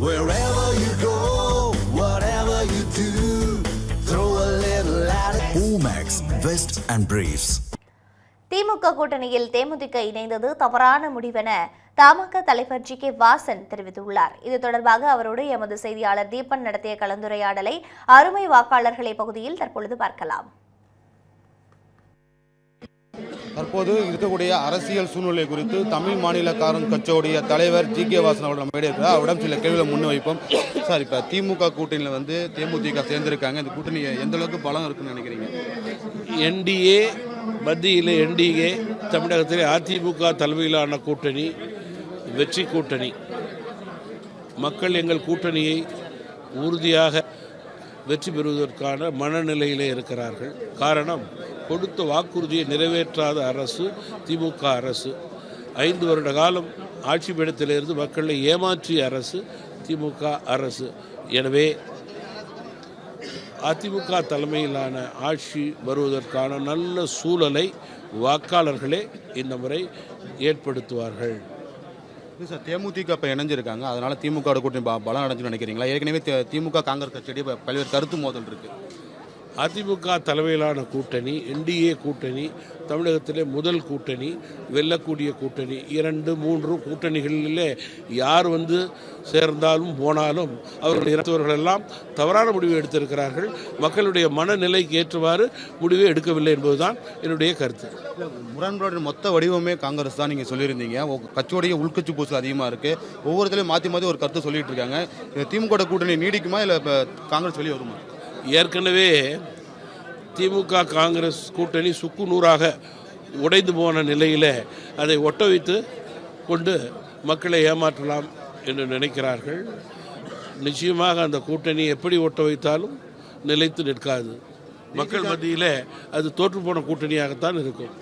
Wherever you go, whatever you do, throw a little at it. Omax, Vest and Briefs. திமுக கூட்டணியில் தேமுதிக இணைந்தது தவறான முடிவென தமாக தலைவர் G K Vasan தெரிவித்துள்ளார் இது தொடர்பாக அவரோடு எமது செய்தியாளர் தீபன் நடத்திய கலந்துரையாடலை அருமை வாக்காளர்களை பகுதியில் தற்பொழுது பார்க்கலாம் தற்போது இருக்கக்கூடிய அரசியல் சூழ்நிலை குறித்து தமிழ் மாநில காரன் கட்சியுடைய தலைவர் ஜி கே வாசன் அவர்கள் நம்ம இருக்கிறார். அவரிடம் சில கேள்விகளை முன்வைப்போம். சார் இப்போ திமுக கூட்டணியில் வந்து தேமுதிக சேர்ந்திருக்காங்க. இந்த கூட்டணி எந்த அளவுக்கு பலம் இருக்குன்னு நினைக்கிறீங்க? என்டிஏ மத்தியில் என்டிஏ தமிழகத்தில் அதிமுக தலைமையிலான கூட்டணி வெற்றி கூட்டணி. மக்கள் எங்கள் கூட்டணியை உறுதியாக வெற்றி பெறுவதற்கான மனநிலையிலே இருக்கிறார்கள். காரணம் கொடுத்த வாக்குறுதியை நிறைவேற்றாத அரசு திமுக அரசு. ஐந்து வருட காலம் ஆட்சி பீடத்திலிருந்து மக்களை ஏமாற்றிய அரசு திமுக அரசு. எனவே அதிமுக தலைமையிலான ஆட்சி வருவதற்கான நல்ல சூழலை வாக்காளர்களே இந்த முறை ஏற்படுத்துவார்கள். இல்லை சார் தேமுதிக இப்போ இணைஞ்சிருக்காங்க. அதனால் திமுக கூட்டணி ப- பலம் அடைஞ்சுன்னு நினைக்கிறீங்களா? ஏற்கனவே திமுக காங்கிரஸ் கட்சியிடையே பல்வேறு கருத்து மோதல் இருக்குது அதிமுக தலைமையிலான கூட்டணி என்டிஏ கூட்டணி தமிழகத்திலே முதல் கூட்டணி வெல்லக்கூடிய கூட்டணி இரண்டு மூன்று கூட்டணிகளிலே யார் வந்து சேர்ந்தாலும் போனாலும் அவர்கள் இறந்தவர்கள் எல்லாம் தவறான முடிவு எடுத்திருக்கிறார்கள். மக்களுடைய மனநிலைக்கு ஏற்றவாறு முடிவை எடுக்கவில்லை என்பதுதான் என்னுடைய கருத்து. முரண்பாடு மொத்த வடிவமே காங்கிரஸ் தான் நீங்கள் சொல்லியிருந்தீங்க. உங்க கட்சியோடைய உள்கட்சி பூசல் அதிகமாக இருக்கு. ஒவ்வொருத்தரையும் மாற்றி மாற்றி ஒரு கருத்து சொல்லிட்டு இருக்காங்க. திமுக கூட்டணி நீடிக்குமா இல்லை இப்போ காங்கிரஸ் வெளியே வருமா? ஏற்கனவே திமுக காங்கிரஸ் கூட்டணி சுக்கு நூறாக உடைந்து போன நிலையில் அதை ஒட்ட வைத்து கொண்டு மக்களை ஏமாற்றலாம் என்று நினைக்கிறார்கள். நிச்சயமாக அந்த கூட்டணி எப்படி ஒட்ட வைத்தாலும் நிலைத்து நிற்காது. மக்கள் மத்தியில் அது தோற்றுப்போன கூட்டணியாகத்தான் இருக்கும்.